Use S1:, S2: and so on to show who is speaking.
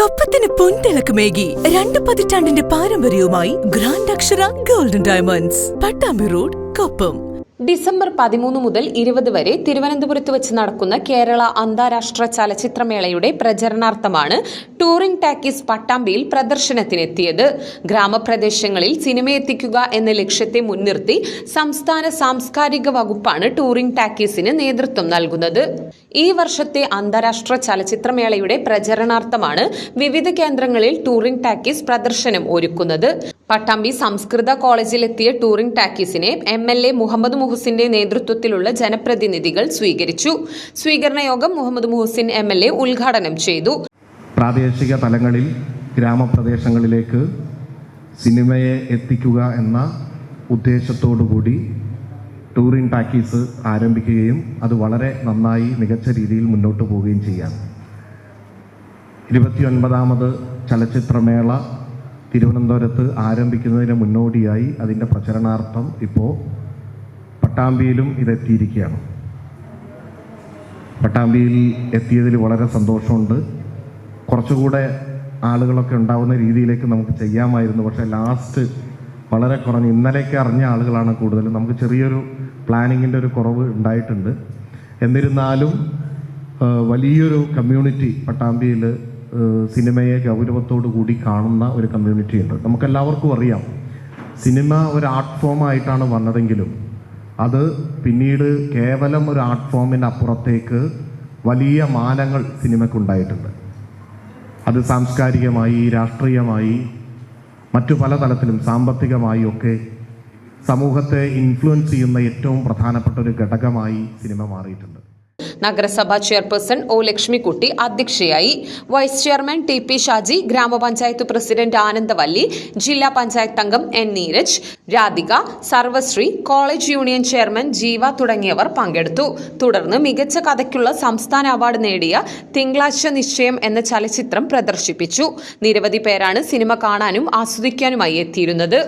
S1: കൊപ്പത്തിന് പൊൻതിളക്കമേകി രണ്ട് പതിറ്റാണ്ടിന്റെ പാരമ്പര്യവുമായി grand Akshara golden diamonds Pattambi road Koppam.
S2: December പതിമൂന്ന് മുതൽ ഇരുപത് വരെ തിരുവനന്തപുരത്ത് വെച്ച് നടക്കുന്ന കേരള അന്താരാഷ്ട്ര ചലച്ചിത്രമേളയുടെ പ്രചരണാർത്ഥമാണ് ടൂറിംഗ് ടാക്കീസ് പട്ടാമ്പിയിൽ പ്രദർശനത്തിനെത്തിയത്. ഗ്രാമപ്രദേശങ്ങളിൽ സിനിമയെത്തിക്കുക എന്ന ലക്ഷ്യത്തെ മുൻനിർത്തി സംസ്ഥാന സാംസ്കാരിക വകുപ്പാണ് ടൂറിംഗ് ടാക്കീസിന് നേതൃത്വം നൽകുന്നത്. ഈ വർഷത്തെ അന്താരാഷ്ട്ര ചലച്ചിത്രമേളയുടെ പ്രചരണാർത്ഥമാണ് വിവിധ കേന്ദ്രങ്ങളിൽ ടൂറിംഗ് ടാക്കീസ് പ്രദർശനം ഒരുക്കുന്നത്. പട്ടാമ്പി സംസ്കൃത കോളേജിലെത്തിയ ടൂറിംഗ് ടാക്കീസിനെ എം എൽ എ മുഹമ്മദ് മുഹസിന്റെ നേതൃത്വത്തിലുള്ള ജനപ്രതിനിധികൾ സ്വീകരിച്ചു. സ്വീകരണ യോഗം Muhammad Muhasin M L A ഉദ്ഘാടനം ചെയ്തു.
S3: പ്രാദേശിക തലങ്ങളിൽ ഗ്രാമപ്രദേശങ്ങളിലേക്ക് സിനിമയെ എത്തിക്കുക എന്ന ഉദ്ദേശത്തോടു കൂടി ടൂറിംഗ് പാക്കേജ് ആരംഭിക്കുകയും അത് വളരെ നന്നായി മികച്ച രീതിയിൽ മുന്നോട്ട് പോവുകയും ചെയ്യാം. ഇരുപത്തിയൊൻപതാമത് ചലച്ചിത്രമേള തിരുവനന്തപുരത്ത് ആരംഭിക്കുന്നതിന് മുന്നോടിയായി അതിന്റെ പ്രചരണാർത്ഥം ഇപ്പോൾ പട്ടാമ്പിയിലും ഇതെത്തിയിരിക്കുകയാണ്. പട്ടാമ്പിയിൽ എത്തിയതിൽ വളരെ സന്തോഷമുണ്ട്. കുറച്ചുകൂടെ ആളുകളൊക്കെ ഉണ്ടാവുന്ന രീതിയിലേക്ക് നമുക്ക് ചെയ്യാമായിരുന്നു. പക്ഷേ ലാസ്റ്റ് വളരെ കുറഞ്ഞ് ഇന്നലേക്ക് അറിഞ്ഞ ആളുകളാണ് കൂടുതലും. നമുക്ക് ചെറിയൊരു പ്ലാനിങ്ങിന്റെ ഒരു കുറവ് ഉണ്ടായിട്ടുണ്ട്. എന്നിരുന്നാലും വലിയൊരു കമ്മ്യൂണിറ്റി പട്ടാമ്പിയിൽ സിനിമയെ ഗൗരവത്തോടു കൂടി കാണുന്ന ഒരു കമ്മ്യൂണിറ്റി ഉണ്ട്. നമുക്കെല്ലാവർക്കും അറിയാം. സിനിമ ഒരു ആർട്ട് ഫോം ആയിട്ടാണ് വന്നതെങ്കിലും അത് പിന്നീട് കേവലം ഒരു ആർട്ട് ഫോമിന് അപ്പുറത്തേക്ക് വലിയ മാനങ്ങൾ സിനിമയ്ക്കുണ്ടായിട്ടുണ്ട്. അത് സാംസ്കാരികമായി രാഷ്ട്രീയമായി മറ്റു പല തലത്തിലും സാമ്പത്തികമായി ഒക്കെ സമൂഹത്തെ ഇൻഫ്ലുവൻസ് ചെയ്യുന്ന ഏറ്റവും പ്രധാനപ്പെട്ട ഒരു ഘടകമായി സിനിമ മാറിയിട്ടുണ്ട്.
S2: നഗരസഭാ ചെയർപേഴ്സൺ ഒ ലക്ഷ്മിക്കുട്ടി അധ്യക്ഷയായി vice chairman T P Shaji ഗ്രാമപഞ്ചായത്ത് പ്രസിഡന്റ് ആനന്ദവല്ലി ജില്ലാ പഞ്ചായത്ത് അംഗം N Neeraj Radhika Sarvashri college union chairman Jeeva തുടങ്ങിയവർ പങ്കെടുത്തു. തുടർന്ന് മികച്ച കഥയ്ക്കുള്ള സംസ്ഥാന അവാർഡ് നേടിയ തിങ്കളാഴ്ച നിശ്ചയം എന്ന ചലച്ചിത്രം പ്രദർശിപ്പിച്ചു. നിരവധി പേരാണ് സിനിമ കാണാനും ആസ്വദിക്കാനുമായി എത്തിയിരുന്നത്.